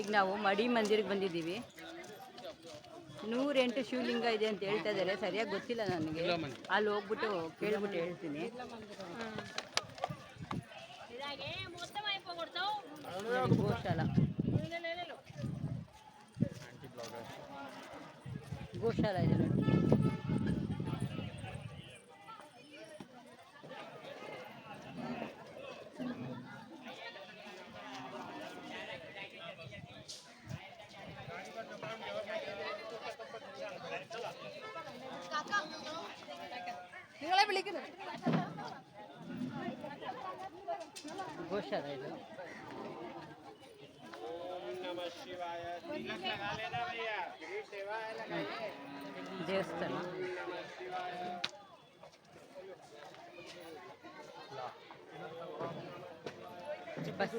ಈಗ ನಾವು ಮಡಿ ಮಂದಿರಕ್ಕೆ ಬಂದಿದ್ದೀವಿ. ನೂರೆಂಟು ಶಿವಲಿಂಗ ಇದೆ ಅಂತ ಹೇಳ್ತಾ ಇದ್ದಾರೆ. ಸರಿಯಾಗಿ ಗೊತ್ತಿಲ್ಲ ನನಗೆ. ಅಲ್ಲಿ ಹೋಗ್ಬಿಟ್ಟು ಕೇಳ್ಬಿಟ್ಟು ಹೇಳ್ತೀನಿ. ಗೋಶಾಲ. ಗೋಶಾಲ ಇದೆ ನೋಡಿ. നിങ്ങളെ വിളിക്കുന്നു చేస్తాను బస్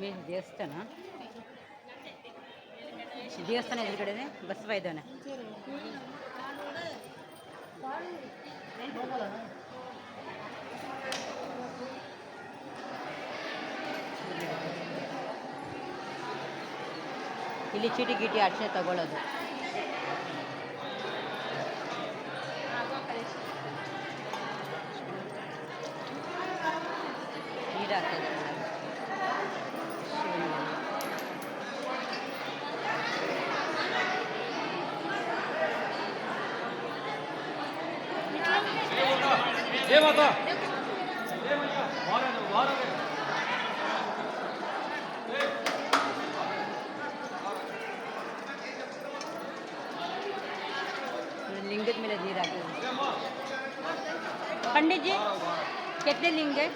ಮೇಲೆ ದೇವಸ್ಥಾನ. ದೇವಸ್ಥಾನ ಎದುರುಗಡೆನೆ ಬಸವ ಇದ್ದಾನೆ. ಇಲ್ಲಿ ಚೀಟಿ ಗೀಟಿ ಅರ್ಚನೆ ತಗೊಳ್ಳೋದು. ನೀರು लिंगत में नजर आते हैं पंडित जी कितने लिंग है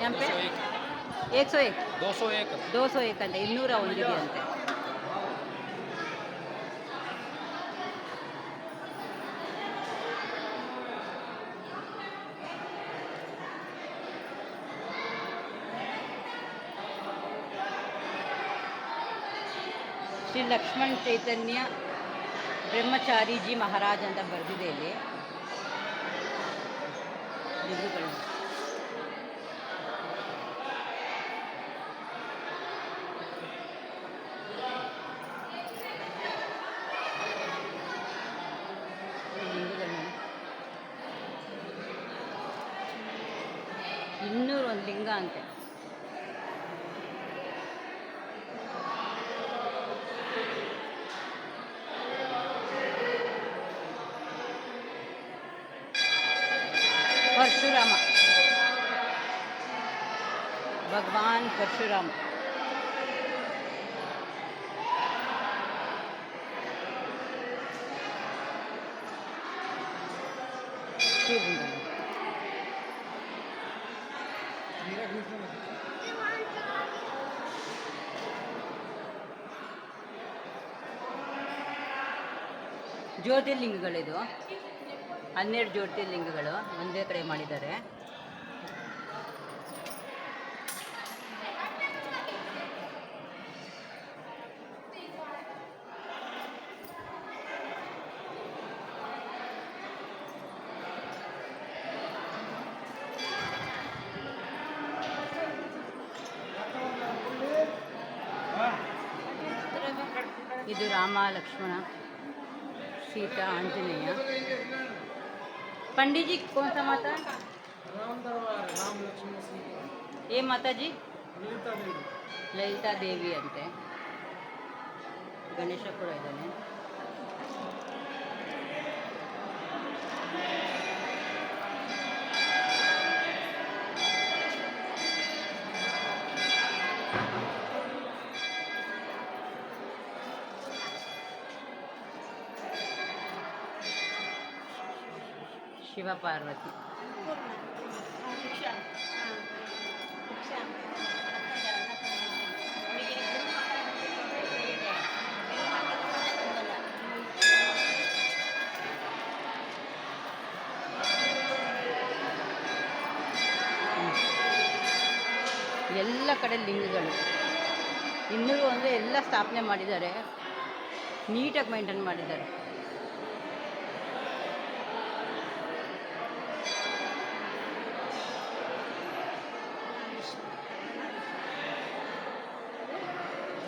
यहाँ पे एक सौ एक दो सौ एक ದೋ ಸौ एक ಅಂತೆ ಇನ್ನೂರ ಒಂದಿದೆ ಅಂತೆ ಶ್ರೀ ಲಕ್ಷ್ಮಣ್ ಚೈತನ್ಯ ಬ್ರಹ್ಮಚಾರಿಜಿ ಮಹಾರಾಜ್ ಅಂತ ಬರೆದಿದೆ ಇಲ್ಲಿ. ಇನ್ನೂರು ಒಂದು ಲಿಂಗ ಅಂತೆ. પરશુરામા ભગવાન પરશુરામ ಜ್ಯೋತಿರ್ಲಿಂಗಗಳಿದು ಹನ್ನೆರಡು ಜ್ಯೋತಿ ಲಿಂಗಗಳು ಒಂದೇ ಕಡೆ ಮಾಡಿದ್ದಾರೆ. ಇದು ರಾಮ ಲಕ್ಷ್ಮಣ ಸೀತಾ ಆಂಜನೇಯ. पंडित जी कौन सा माता राम दरबार राम लक्ष्मण सीता ये माता जी ललिता देवी ಲಲಿತಾ ದೇವಿ ಅಂತೆ ಗಣೇಶ ಕೂಡ ಇದ್ದಾನೆ ಶಿವ ಪಾರ್ವತಿ. ಎಲ್ಲ ಕಡೆ ಲಿಂಗಗಳು. ಇನ್ನೂ ಅಂದರೆ ಎಲ್ಲ ಸ್ಥಾಪನೆ ಮಾಡಿದ್ದಾರೆ. ನೀಟಾಗಿ ಮೈಂಟೈನ್ ಮಾಡಿದ್ದಾರೆ.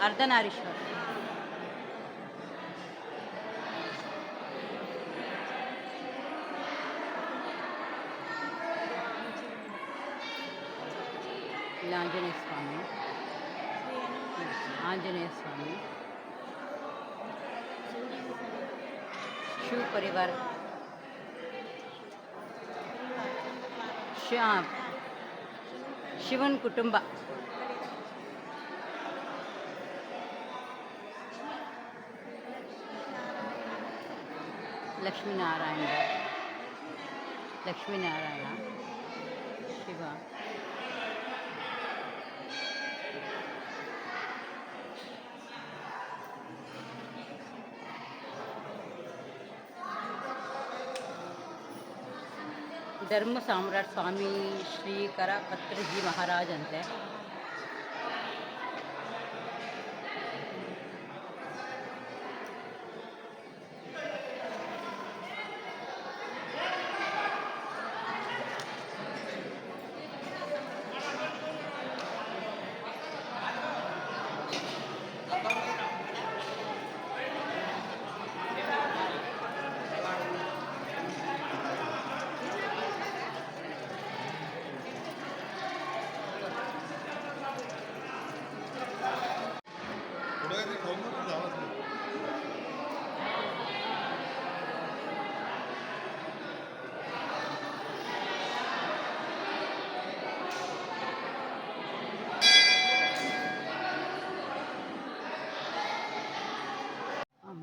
ಅರ್ಧನಾರೀಶ್ವರ ಇಲ್ಲಿ ಆಂಜನೇಯ ಸ್ವಾಮಿ ಆಂಜನೇಯ ಸ್ವಾಮಿ ಶಿವ ಪರಿವಾರ ಶಿ ಶಿವನ ಕುಟುಂಬ ಲಕ್ಷ್ಮೀನಾರಾಯಣ ಲಕ್ಷ್ಮೀನಾರಾಯಣ ಶಿವ ಧರ್ಮ ಸಾಮ್ರಾಟ್ ಸ್ವಾಮಿ ಶ್ರೀಕರ ಪತ್ರಜಿ ಮಹಾರಾಜ್ ಅಂತೆ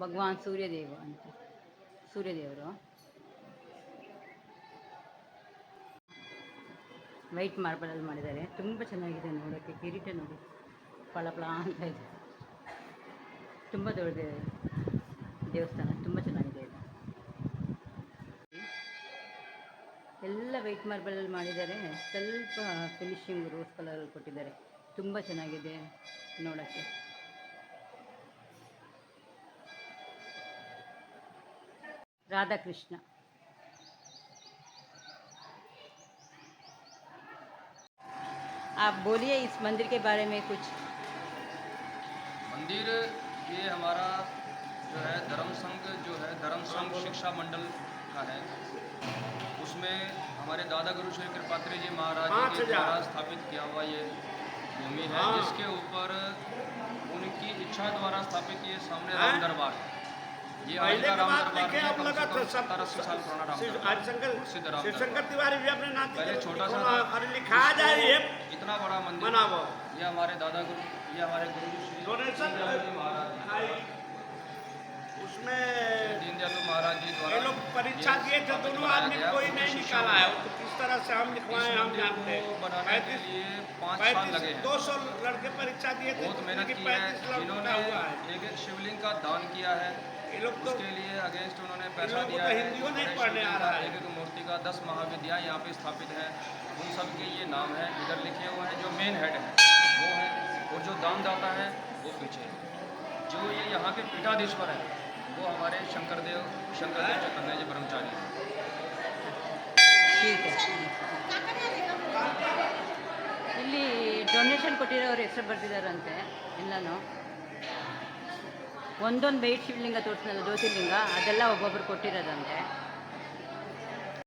ಭಗವಾನ್ ಸೂರ್ಯದೇವ ಅಂತ. ಸೂರ್ಯದೇವರು. ವೈಟ್ ಮಾರ್ಬಲಲ್ಲಿ ಮಾಡಿದ್ದಾರೆ. ತುಂಬ ಚೆನ್ನಾಗಿದೆ ನೋಡೋಕ್ಕೆ ಕಿರೀಟ ನೋಡಿ. ಫಳಫಳ ಅಂತ ಇದೆ. ತುಂಬ ದೊಡ್ಡದಿದೆ ದೇವಸ್ಥಾನ. ತುಂಬ ಚೆನ್ನಾಗಿದೆ ಎಲ್ಲ ವೈಟ್ ಮಾರ್ಬಲಲ್ಲಿ ಮಾಡಿದ್ದಾರೆ. ಸ್ವಲ್ಪ ಫಿನಿಶಿಂಗ್ ರೋಸ್ ಕಲರಲ್ಲಿ ಕೊಟ್ಟಿದ್ದಾರೆ. ತುಂಬ ಚೆನ್ನಾಗಿದೆ ನೋಡೋಕ್ಕೆ राधा कृष्ण आप बोलिए इस मंदिर के बारे में कुछ। मंदिर ये हमारा जो है धर्म संघ जो है धर्म संघ शिक्षा मंडल का है। उसमें हमारे दादा गुरु श्री कृपात्री जी महाराज के द्वारा स्थापित किया हुआ ये भूमि है जिसके ऊपर उनकी इच्छा द्वारा स्थापित ये सामने राम दरबार। है। पहले का बाद देखे आप लगा तो सब हरिशंकर शिवशंकर तिवारी भी अपने नाती छोटा सा था। अरे लिखा जाए ये। इतना बड़ा मंदिर। मनावो। ये हमारे दादा गुरु ये हमारे गुरु जी श्री डोनेशन उसमें दीनदयाल महाराज जी द्वारा ये लोग परीक्षा दिए थे दोनों आदमी कोई नहीं निकाला है। तो किस तरह से हम लिखवाए हम जानते हैं। बनाने के लिए पाँच साल लगे दो सौ लड़के परीक्षा दिए थे बहुत मेहनत की है। है। एक एक शिवलिंग का दान किया है। तो उसके लिए अगेंस्ट उन्होंने पैसा लोगों को दिया तो है हिंदियों नहीं बड़े पढ़ने आ शिवलिंग रहा का है। एक एक मूर्ति का दस महाविद्या यहाँ पे स्थापित है उन सब के ये नाम है इधर लिखे हुए हैं जो मेन हेड है वो है और जो दानदाता है वो पीछे है जो ये यहाँ के पीठाधीश्वर है वो हमारे शंकरदेव शंकरदेव चैतन्य जी ब्रह्मचारी हैं ठीक है ಇಲ್ಲಿ ಡೊನೇಷನ್ ಕೊಟ್ಟಿರೋರು ಹೆಸರು ಬರ್ತಿದಾರಂತೆ ಎಲ್ಲನೂ ಒಂದೊಂದು ವೈಟ್ ಶಿವಲಿಂಗ ತೋರಿಸಿನಲ್ಲ ಜ್ಯೋತಿರ್ಲಿಂಗ? ಅದೆಲ್ಲ ಒಬ್ಬೊಬ್ರು ಕೊಟ್ಟಿರೋದಂತೆ.